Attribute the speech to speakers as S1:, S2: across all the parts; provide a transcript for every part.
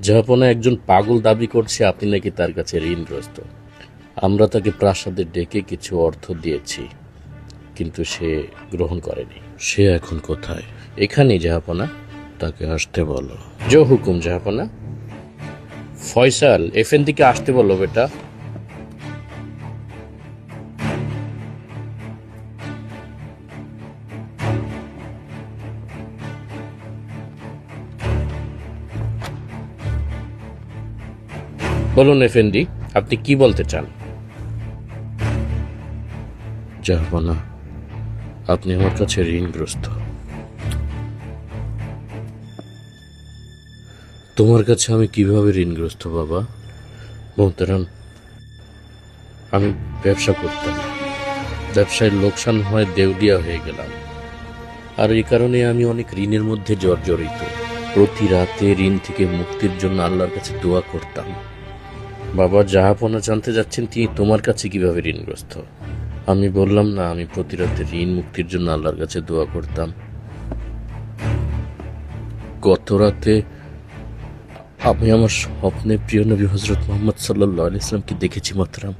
S1: জাহাপনা একজন পাগল দাবি করছে আপনি নাকি তার কাছে ঋণগ্রস্ত। আমরা তাকে প্রাসাদে ডেকে কিছু অর্থ দিয়েছি, কিন্তু সে গ্রহণ করেনি। সে এখন কোথায়? এখানেই জাহাপনা? তাকে আসতে বলো। জো হুকুম, জাহাপনা। ফয়সাল এফএনদিকে আসতে বলো বেটা। বলুন এফএনডি, আপনি কি বলতে চান? জাহাপনা আপনি আমার কাছে ঋণগ্রস্ত। তোমার কাছে আমি কীভাবে ঋণগ্রস্ত, বাবা? মোহতারাম, আমি ব্যবসা করতাম। ব্যবসায় লোকসান হয়, দেউলিয়া হয়ে গেলাম। আর এই কারণে আমি অনেক ঋণের মধ্যে জর্জরিত। প্রতি রাতে ঋণ থেকে মুক্তির জন্য আল্লাহর কাছে দোয়া করতাম। বাবা জাহাপনা জানতে যাচ্ছেন, তিনি তোমার কাছে কীভাবে ঋণগ্রস্ত? আমি বললাম, না, আমি প্রতি রাতে ঋণ মুক্তির জন্য আল্লাহর কাছে দোয়া করতাম। গত রাতে আমি আমার স্বপ্নে প্রিয় নবী হজরত মোহাম্মদ সাল্লাহ ইসলামকে দেখেছি মাতরাম।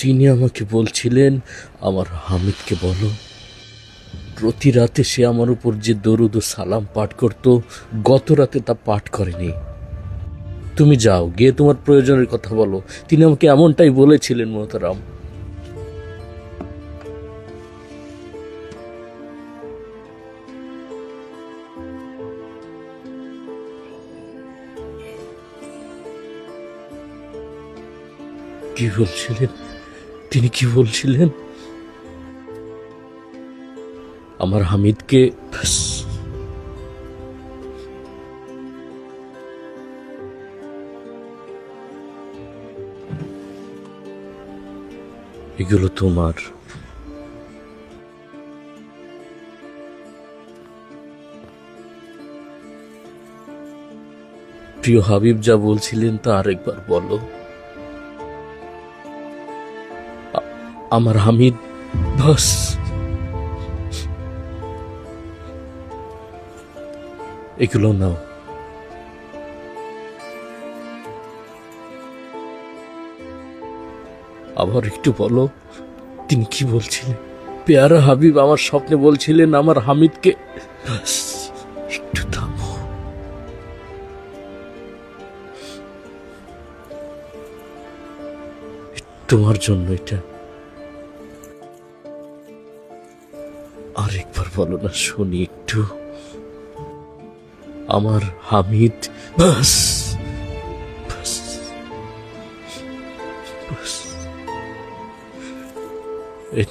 S1: তিনি আমাকে বলছিলেন, আমার হামিদকে বলো। প্রতি রাতে সে আমার উপর যে দরুদ ও সালাম পাঠ করত গত রাতে তা পাঠ করেনি। তুমি যাও, গিয়ে তোমার প্রয়োজনের কথা বলো। তিনি আমাকে এমনটাই বলেছিলেন, মোহতারাম। কি বলছিলেন? তিনি কি বলছিলেন? আমার হামিদকে এগুলো তোমার। প্রিয় হাবিব যা বলছিলেন তা আরেকবার বলো। আমার হামিদ বাস এগুলো নাও। আবার একটু বলো, তিনি কি বলছিলেন? পেয়ারা হাবিব আমার স্বপ্নে বলছিলেন, আমার হামিদকে একটু থামো। তোমার জন্য এটা। আরেকবার বলো না, শুনি একটু। আমার হামিদ। বাস।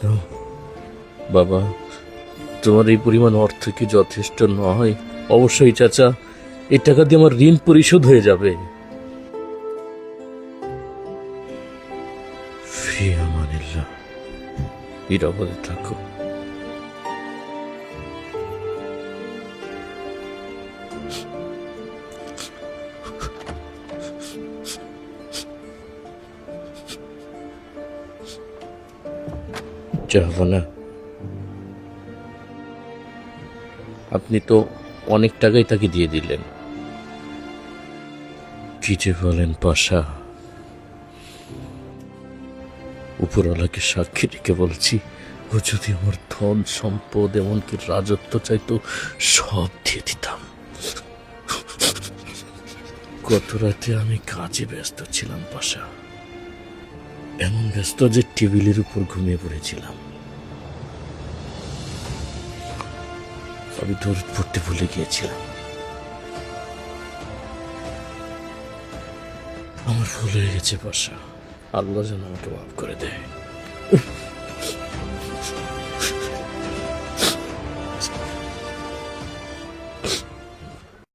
S1: নাও। বাবা, তোমার এই পরিমাণ অর্থ কি যথেষ্ট নয়? অবশ্যই, চাচা, এই টাকা দিয়ে আমার ঋণ পরিশোধ হয়ে যাবে। ফি থাকো। যাব না আপনি তো অনেক টাকাই তাকে দিয়ে দিলেন। কি যে বলেন পাশা, উপরওয়ালাকে সাক্ষী রেখে বলছি, ও যদি আমার ধন, সম্পদ, এমনকি রাজত্ব চাইতো, সব দিয়ে দিতাম। গত রাতে আমি কাজে ব্যস্ত ছিলাম, পাশা। এমন ব্যস্ত যে টেবিলের উপর ঘুমিয়ে পড়েছিলাম। আমি দৌড় পড়তে ভুলে গিয়েছিলাম। আমার ভুল হয়ে গেছে, পাশা। আল্লাহ যেন আমাকে মাফ করে দেয়।